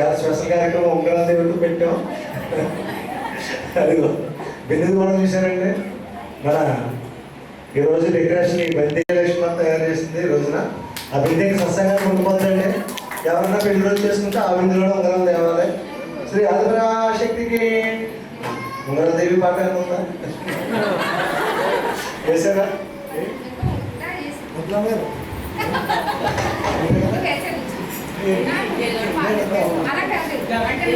చాలా స్పెషల్ కార్యక్రమం ఉంగరాల దేవుడితో పెట్టాం. అదిగో బిందు కూడా చూశారండి. మన ఈరోజు డెకరేషన్ ఈ బంతి లక్ష్మణ్ తయారు చేసింది ఈ రోజున. ఆ బిందెకి సస్యంగా ఉండిపోతుందండి ఎవరన్నా పెళ్ళి రోజు చేసుకుంటే ఆ బిందులో ఉంగరాలు తేవాలి. శ్రీ ఆదిపరా శక్తికి ఉంగరాల దేవి పాట ఉందా వేసారా అలా కాదు అంటే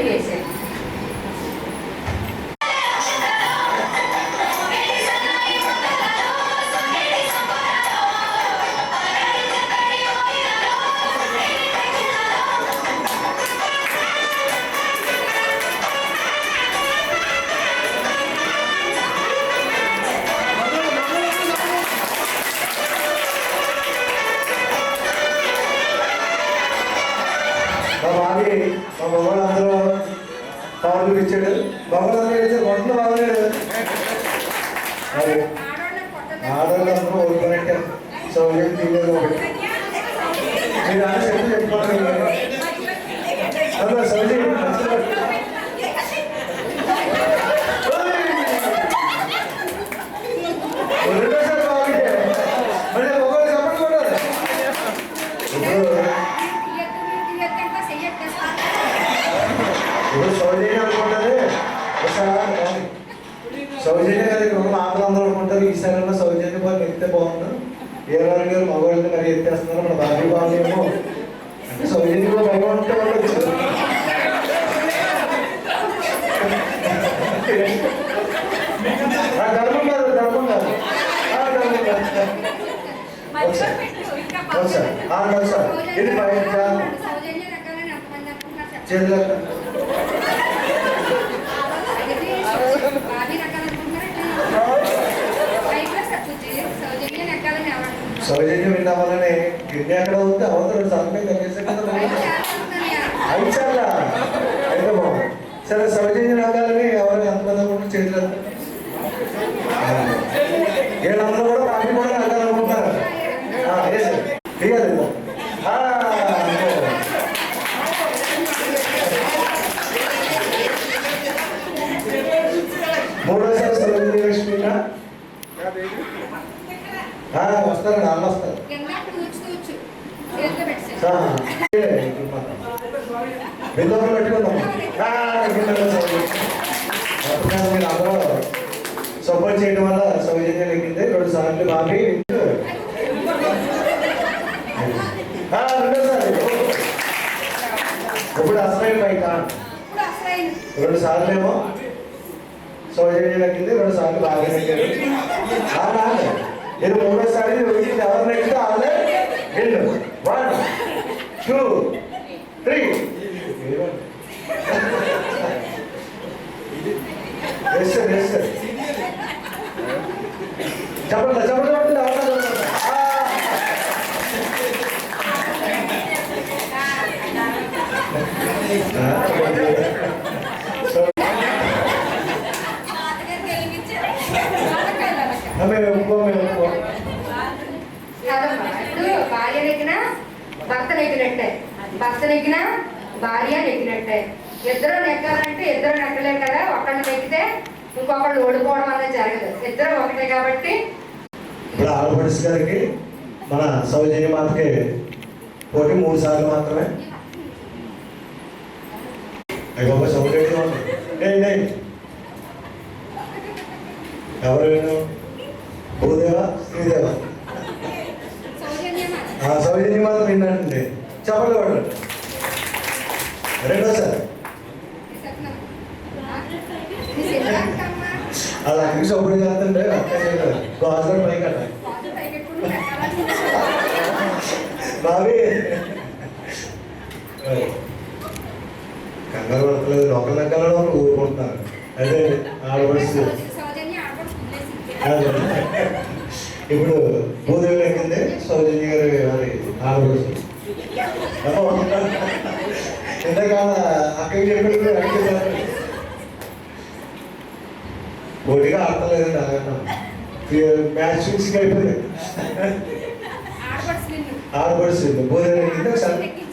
సౌజన్యం విన్నామని గిన్నె అక్కడ ఉంది? అవతల సంపేం కలిగేసే కదా సరే సౌజన్యం రాగాలని ఎవరు ఎంతమంది ఉంటే చేతులు? ఎత్తండి. వీళ్ళందరూ కూడా పార్టీ కూడా రాగాలనుకుంటున్నారు ఆ, ఏ సార్ దిగాలి ఆ, అంతే. మూడోసారి సౌజన్య లక్ష్మిగా వస్తారు నాన్న వస్తారు ఆ, బిందువులు సపోర్ట్ చేయడం వల్ల సౌజన్యం ఎక్కింది రెండు సార్లు బాబీ ఇప్పుడు అసలైన పైక రెండు సార్లు ఏమో సౌజన్యం ఎక్కింది రెండు సార్లు బాగా ఎక్కారు ఇది మూడోసారి ఎక్కింది ఎవరు ఎక్కితే వాళ్ళే వెళ్ళు వాళ్ళు two three yes sir yes sir చెప్పండి చెప్పండి చెప్పండి ఎవరన్నా చెప్పండి. ఆ. ఆ, సో, మేము ఒప్పుకో మేము ఒప్పుకో ఇప్పుడు భార్య నెగ్గిన భర్త నెగ్గినట్టే భర్త నెగ్గిన భార్య ఉంటాయి ఇద్దరు నెక్కాలంటే ఇద్దరు నెక్కలే కదా ఒకళ్ళు నెక్కితే ఇంకొకళ్ళు ఓడిపోవడం అనేది జరగదు. ఇద్దరు ఒకటే కాబట్టి ఇప్పుడు ఆడపడిసి గారికి మన సౌజన్య మాతకి పోటీ మూడు సార్లు మాత్రమే. అయ్యి బాబా సౌజన్య ఎవరు భూదేవా శ్రీదేవ? మ్యాచ్ ఫిక్స్గా అయిపోయింది ఆడపడిసింది ఎక్కింది ఒకసారి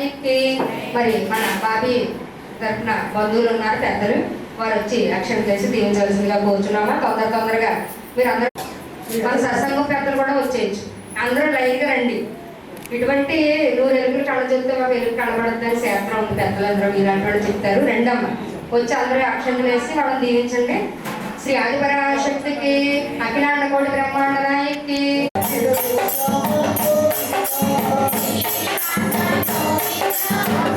బ్రహ్మాండానికి మరి మన బాబీ తరఫున బంధువులు ఉన్నారు పెద్దలు. వారు వచ్చి రక్షణ చేసి దీవించవలసిందిగా కోరుచున్నామా? తొందర తొందరగా మీరు అందరూ మన సత్సంగం పెద్దలు కూడా వచ్చేయచ్చు. అందరూ లైన్గా రండి. ఇటువంటి నువ్వు ఎలుగులు కళ్ళ చెప్తే మాకు ఎలుగు కనబడద్దని శాస్త్రం ఉంది. పెద్దలందరూ మీరు వాళ్ళు చెప్తారు. రెండమ్మ వచ్చి అందరూ అక్షంతలు వేసి వాళ్ళని దీవించండి. శ్రీ ఆదిపరాశక్తికి అఖిలాండ కోటి బ్రహ్మాండ Oh,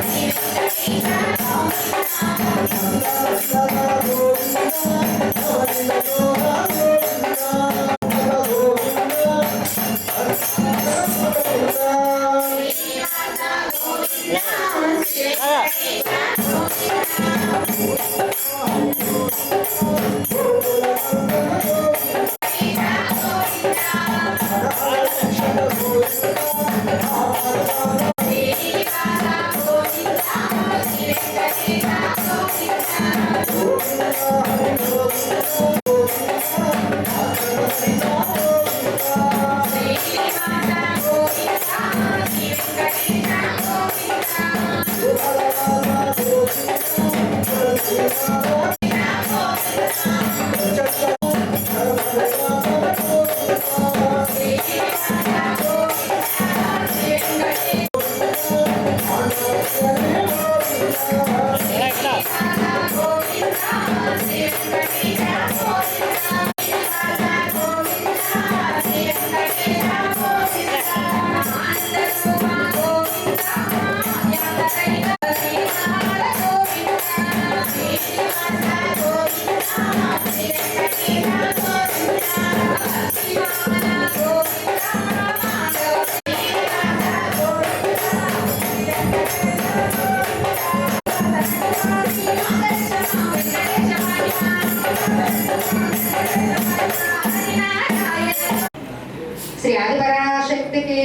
శ్రీ ఆదిపరాశక్తికి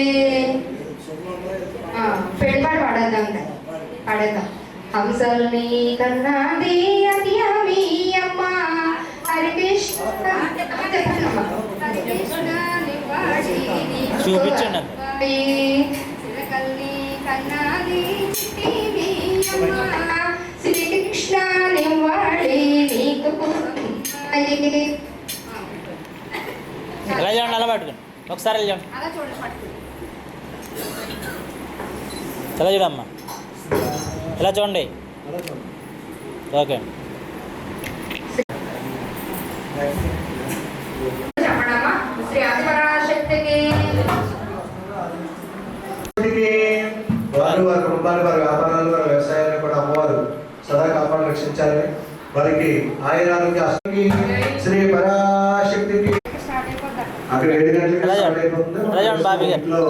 ఆ, పెళ్ళిపాడు పాడేద్దాం. పాడేద్దాం హంసల్ని కన్నాది అతి అమి అమ్మ నివాడి నీకు చూపించండి. కన్నాది అమ్మ. ఎలా చూడండి అలా పట్టుకుని ఒకసారి వెళ్ళి చూడండి. అలా చూడండి పట్టుకో. ఎలా చూడమ్మా. ఇలా చూడండి. ఓకే. చెప్పండమ్మా అష్టమికి శ్రీ పరాశక్తికి అక్కడ ఏడు గంటలకు. ఇంట్లో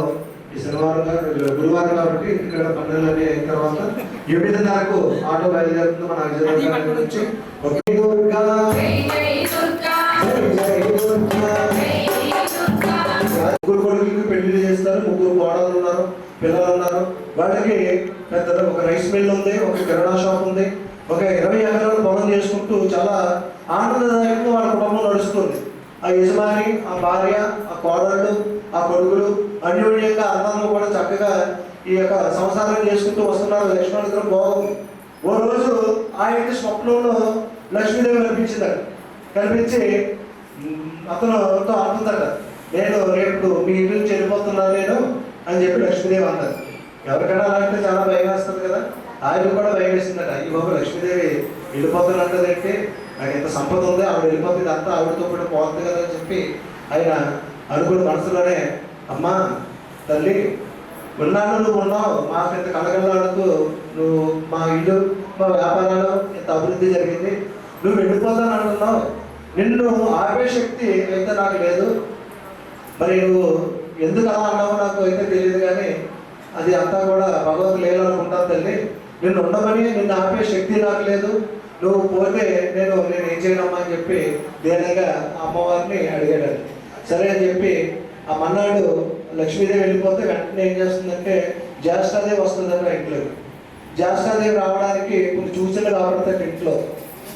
ఈ శనివారం గురువారం కాబట్టి ఇక్కడ పనులన్నీ అయిన తర్వాత ఎనిమిదిన్నరకు ఆటో బయలుదేరుతుంది మన విజయనగరం నుంచి. ఒకే దుర్గా జై జై దుర్గా. ముగ్గురు కొడుకులకి పెళ్ళి చేస్తారు ముగ్గురు కోడలు ఉన్నారు పిల్లలు ఉన్నారు. వాళ్ళకి పెద్ద ఒక రైస్ మిల్ ఉంది ఒక కిరాణా షాప్ ఉంది. ఒక ఇరవై ఎకరాలు పొలం చేసుకుంటూ చాలా ఆనందదాయకంగా వాళ్ళ కుటుంబం నడుస్తుంది. ఆ యజమాని ఆ భార్య ఆ కోడళ్ళు ఆ కొడుకులు అన్యోన్యంగా అన్నంలో కూడా చక్కగా ఈ యొక్క సంసారం చేసుకుంటూ వస్తున్నారు. లక్ష్మణుడు బాగుంది ఓ రోజు ఆ ఇంటి స్వప్నంలో లక్ష్మీదేవి కనిపించిందట. కనిపించి అతనుతో అంటుందట నేను రేపు మీ ఇంటి నుంచి వెళ్ళిపోతున్నాను నేను అని చెప్పి లక్ష్మీదేవి అన్నారు ఎవరికైనా అలా అంటే చాలా భయం వేస్తుంది కదా. ఆయన కూడా భయం అయ్యి ఈ బాబు లక్ష్మీదేవి వెళ్ళిపోతున్నట్టదంటే నాకు ఎంత సంపద ఉంది ఆవిడ వెళ్ళిపోతుంది అంతా ఆవిడతో కూడా పోతుంది కదా అని చెప్పి ఆయన అనుకున్న మనసులోనే అమ్మా తల్లి ఉన్నాను నువ్వు ఉన్నావు. మాకు ఇంత కలగలాడుతూ నువ్వు మా ఇల్లు మా వ్యాపారాలు ఇంత అభివృద్ధి జరిగింది. నువ్వు వెళ్ళిపోతాను అంటున్నావు నిన్ను ఆపే శక్తి అయితే నాకు లేదు. మరి నువ్వు ఎందుకు అలా అన్నావో నాకు అయితే తెలియదు కానీ అది అంతా కూడా భగవత్ లీల తల్లి. నిన్ను ఉండమని నిన్ను ఆపే శక్తి నాకు లేదు. నువ్వు పోతే నేను నేను ఏం చేయనమ్మా అని చెప్పి ధైర్యంగా అమ్మవారిని అడిగాడు. సరే అని చెప్పి ఆ మన్నాడు లక్ష్మీదేవి వెళ్ళిపోతే వెంటనే ఏం చేస్తుందంటే జ్యేష్ఠాదేవి వస్తుందట ఇంట్లో. జ్యేష్ఠాదేవి రావడానికి కొన్ని సూచనలు కాబట్టి ఇంట్లో.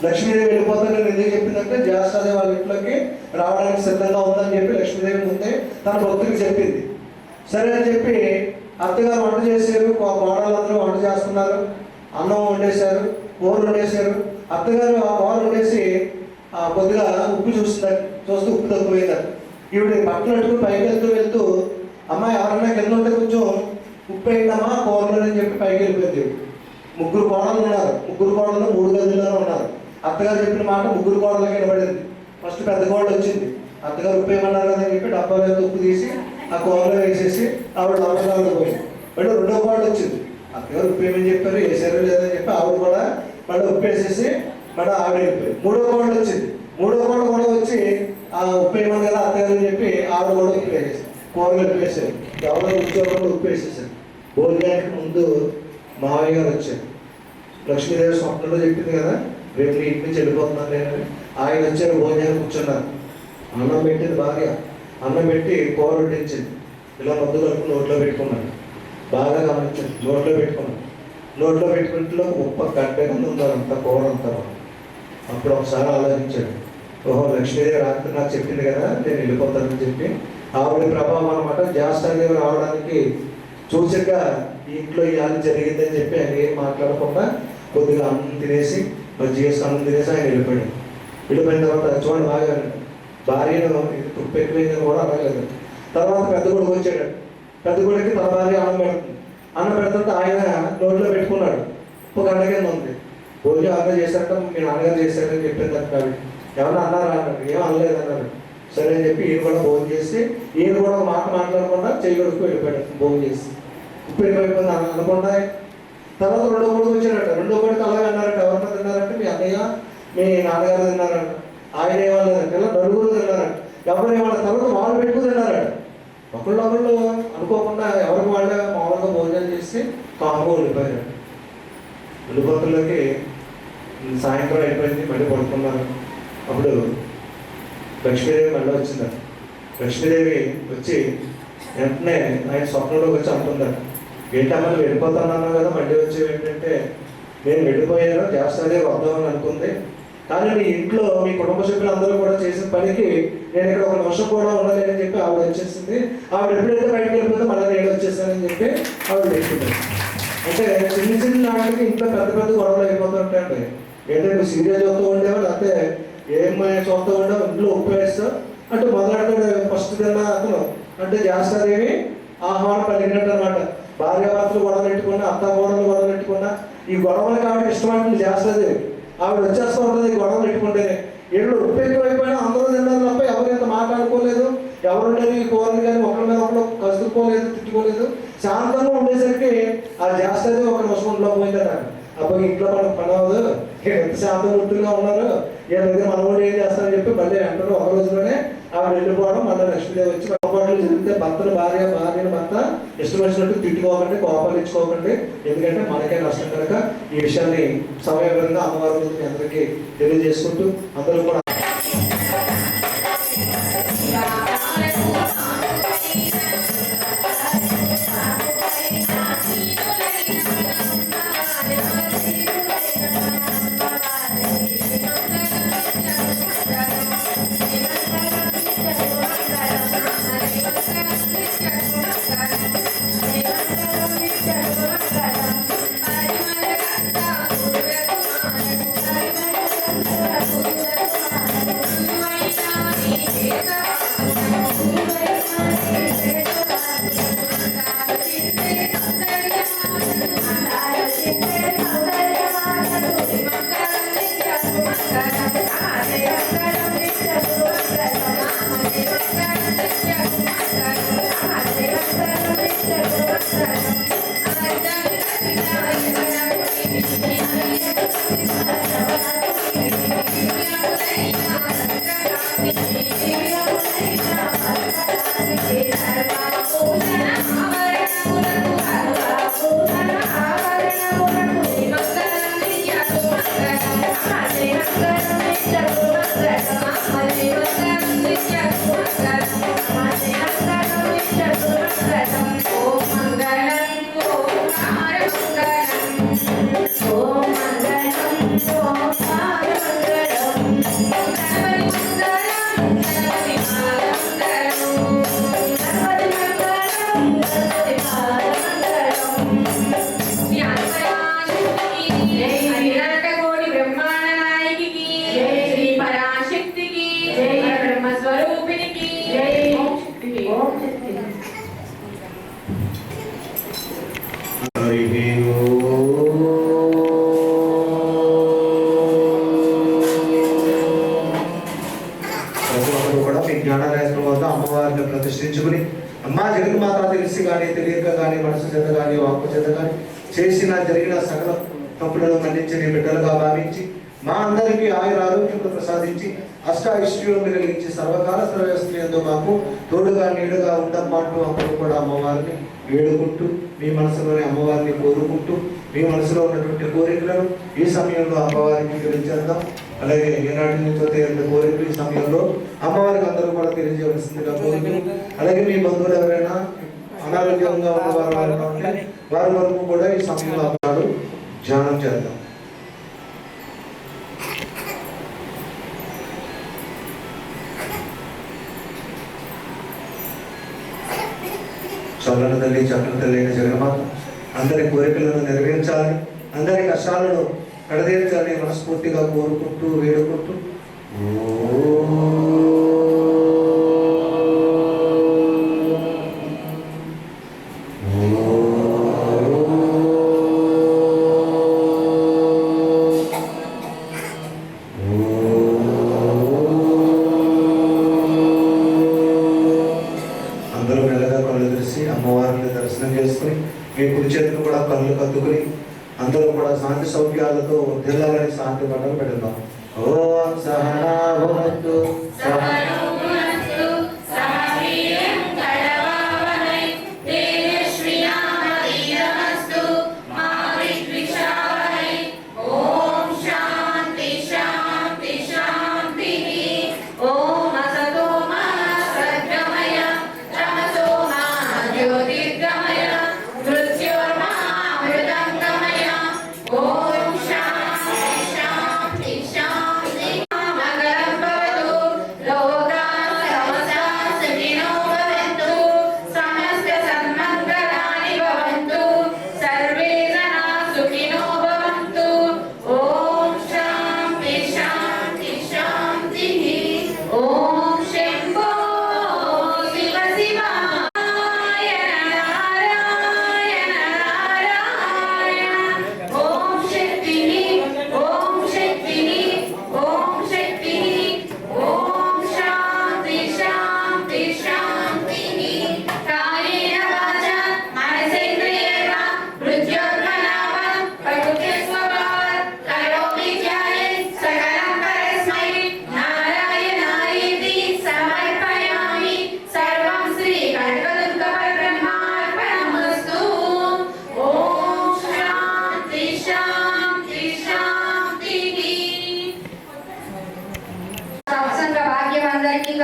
లక్ష్మీదేవి వెళ్ళిపోతే నేను ఎందుకు చెప్పిందంటే జ్యేష్ఠాదేవి వాళ్ళ ఇంట్లోకి రావడానికి సిద్ధంగా ఉందని చెప్పి లక్ష్మీదేవి ముందే తన భక్తుడికి చెప్పింది. సరే అని చెప్పి అత్తగారు వంట చేశారు కోడలందరూ వంట చేస్తున్నారు అన్నం వండేశారు కూర వండేశారు. అత్తగారు ఆ కూర వండేసి కొద్దిగా ఉప్పు చూస్తున్నారు చూస్తూ ఉప్పు తగ్గిపోయారు ఈవిడ బట్టలు అట్టుకుని పైకి వెళ్తూ వెళ్తూ అమ్మాయి ఎవరన్నా కింద ఉంటే కొంచెం ఉప్పు అయిందమ్మా కూరలో అని చెప్పి పైకి వెళ్ళిపోయింది ముగ్గురు కోడలు ఉన్నారు. ముగ్గురు కోడలు మూడు గదుల్లోనే ఉన్నారు. అత్తగారు చెప్పిన మాట ముగ్గురు కోడలకి వినబడింది. ఫస్ట్ పెద్ద కోడలు వచ్చింది. అత్తగారు ఉప్పు ఏమన్నారు కదా అని చెప్పి డబ్బా ఉప్పు తీసి ఆ కూరలో వేసేసి ఆవిడ లోపల పోయింది. మళ్ళీ రెండో కోడలు వచ్చింది. అక్కడ ఉప్పేమని చెప్పారు? వేసారో లేదని చెప్పి ఆవిడ కూడా మళ్ళీ ఉప్పేసేసి మళ్ళీ ఆవిడ వెళ్ళిపోయింది. మూడో కోడలు వచ్చింది. మూడో కోడలు కూడా వచ్చి ఆ ఉప్పు కదా అత్తగారు చెప్పి ఆవిడ కూడా ఉప్పేసేసి కూరలు ఉప్పు ఎవరో ఉద్యోగంలో ఉప్పేసేసారు భోజనానికి ముందు మావయ్య గారు వచ్చారు. లక్ష్మీదేవి స్వప్నంలో చెప్పింది కదా రేపు మీ ఇంటి నుంచి వెళ్ళిపోతున్నాను నేను ఆయన వచ్చారు భోజనానికి కూర్చున్నారు. అన్నం పెట్టింది భార్య. అన్నం పెట్టి కూర వడ్డించింది ఇలా పొద్దు కలుపు నోట్లో పెట్టుకున్నాను. బాగా గమనించింది నోట్లో పెట్టుకున్నాను. నోట్లో పెట్టుకుంటే ఉప్ప గడ్డ కింద ఉన్నారు అంత కూర అంతా. అప్పుడు ఒకసారి ఆలోచించాడు ఓహో లక్ష్మీదేవి రాత్రి నాకు చెప్పింది కదా నేను వెళ్ళిపోతానని చెప్పి. ఆవిడ ప్రభావం అనమాట జాస్టాదేవి రావడానికి చూసాక ఈ ఇంట్లో ఈ జరిగిందని చెప్పి ఆయన ఏం మాట్లాడకుండా కొద్దిగా అన్నం తినేసి మరి వేసి అన్నం తినేసి ఆయన వెళ్ళిపోయాడు. వెళ్ళిపోయిన తర్వాత చూడండి బాగా భార్యను పెట్టు మీద కూడా అనలేదు తర్వాత పెద్ద కొడుకు వచ్చాడు. పెద్ద కొడుకు తన భార్య అన్నం పెడుతుంది. అన్నం పెడుతుంటే ఆయన నోట్లో పెట్టుకున్నాడు. ఒక గంట కింద ఉంది. భోజనం అన్న చేశాక మీ నాన్నగారు చేశారని చెప్పింది అంటాడు ఎవరన్నా అన్నారా అన్నాడు. ఏం అనలేదు అన్నాడు. సరే అని చెప్పి ఈయన కూడా భోజనం చేసి ఈయన కూడా ఒక మాట మాట్లాడకుండా చెయ్యి కొడుకు వెళ్ళిపోయాడు. భోజనం చేసి. ఇప్పుడు ఏమైపోయింది అన్న అనకుండా తర్వాత రెండో కొడుకు వచ్చాడట. రెండో కొడుకు అలాగే అన్నారట. ఎవరన్నా తిన్నారంటే మీ అన్నయ్య మీ నాన్నగారు తిన్నారంట. ఆయన ఏమన్నారంట ఇలా నలుగురు తిన్నారంట. ఎవరు వాళ్ళ తర్వాత వాళ్ళు పెట్టుకుని తిన్నారట. ఒకళ్ళు ఒకళ్ళు అనుకోకుండా ఎవరికి వాళ్ళే మామూలుగా భోజనం చేసి కాంబో వెళ్ళిపోయారు వెళ్ళిపోతులకి సాయంత్రం అయిపోయింది మళ్ళీ పడుకున్నారు. అప్పుడు లక్ష్మీదేవి మళ్ళీ వచ్చిందట. లక్ష్మీదేవి వచ్చి వెంటనే ఆయన స్వప్నంలోకి వచ్చి అంటున్నారు ఏంటమ్మా నువ్వు కదా మళ్ళీ వచ్చేవి ఏంటంటే నేను వెళ్ళిపోయాను చేస్తానే వద్దామని అనుకుంది. కానీ మీ ఇంట్లో మీ కుటుంబ సభ్యులందరూ కూడా చేసిన పనికి నేను ఇక్కడ ఒక నిమిషం కూడా ఉండలేనని చెప్పి ఆవిడ వచ్చేసింది. ఆవిడ ఎప్పుడైతే బయటకు వెళ్ళిపోతే మళ్ళీ నేను వచ్చేసానని చెప్పి ఆవిడ వెళ్ళిపోయింది అంటే చిన్న చిన్న నాటికి ఇంట్లో పెద్ద పెద్ద గొడవలు అయిపోతుంటాయండి. ఏంటంటే నువ్వు సీరియల్ చూస్తూ ఉండేవా? లేకపోతే ఏం చూస్తూ ఉండేవా? ఇంట్లో ఉప్పు అంటే మొదలెడతాడు ఫస్ట్ తిన్నా అతను. అంటే చేస్తారేమి? ఆహ్వానం పలికినట్టు అనమాట భార్య భర్తలు గొడవలు పెట్టుకున్నా అత్త గొడవలు గొడవలు పెట్టుకున్నా ఈ గొడవలు కావడం ఇష్టం అంటే చేస్తుంది. ఆవిడ వచ్చేస్తూ ఉంటుంది ఈ గొడవలు పెట్టుకుంటేనే. ఇళ్ళు ఉప్పు అందరూ తిన్నారు తప్ప ఎవరు ఎంత మాట్లాడుకోలేదు. ఎవరు ఉండేది ఈ కూరలు కానీ ఒకరి మీద ఒకరు కసురుకోలేదు తిట్టుకోలేదు. శాంతంగా ఉండేసరికి ఆ చేస్తుంది ఒక నిమిషంలో పోయిందట. అప్పుడు ఇంట్లో మనకు పని అవ్వదు ఎంత శాంతంగా ఉంటుగా ఉన్నారు. ఈయన దగ్గర మనవాడు ఏం చేస్తారని చెప్పి మళ్ళీ వెంటనే ఒక రోజులోనే ఆవిడ వెళ్ళిపోవడం మళ్ళీ లక్ష్మీదేవి వచ్చి పొరపాట్లు జరిగితే భర్తలు భార్య భార్యను భర్త ఇష్టం వచ్చినట్టు తిట్టుకోకండి కోపాలు ఇచ్చుకోకండి ఎందుకంటే మనకే నష్టం కనుక ఈ విషయాన్ని సమయపరంగా అమ్మవారి అందరికీ తెలియజేసుకుంటూ అందరూ కూడా మన్నించి భావించి మా అందరికీ ఆయన ఆరోగ్యములు ప్రసాదించి అష్ట కలిగించి సర్వకాల సర్వస్త్రీయంతో మాకు తోడుగా నీడుగా ఉండమ్మంటూ అప్పుడు కూడా అమ్మవారిని వేడుకుంటూ మీ మనసులోని అమ్మవారిని కోరుకుంటూ మీ మనసులో ఉన్నటువంటి కోరికలను ఈ సమయంలో అమ్మవారికి తెలియజేద్దాం అలాగే ఏనాటి నుంచో తేలిన కోరికలు ఈ సమయంలో అమ్మవారికి అందరూ కూడా తెలియజేయవలసిందిగా కోరుకుంటూ అలాగే మీ బంధువులు ఎవరైనా అనారోగ్యంగా ఉన్న వారు వారి వరకు కూడా ఈ సమయంలో అమ్మవారు ధ్యానం చేద్దాం. చల్లని తల్లి చక్కని తల్లి అయిన జగన్మాత అందరి కోరికలను నెరవేర్చాలని అందరి కష్టాలను కడదీర్చాలని మనస్ఫూర్తిగా కోరుకుంటూ వేడుకుంటూ.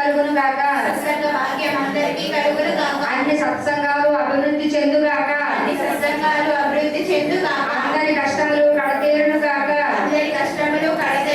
కలుగును గాక అన్ని సత్సంగాలు అభివృద్ధి చెందుగాక. అన్ని సత్సంగాలు అభివృద్ధి చెందుగాక. అందరి కష్టములు కడతీరును గాక అందరి కష్టములు కడతేరును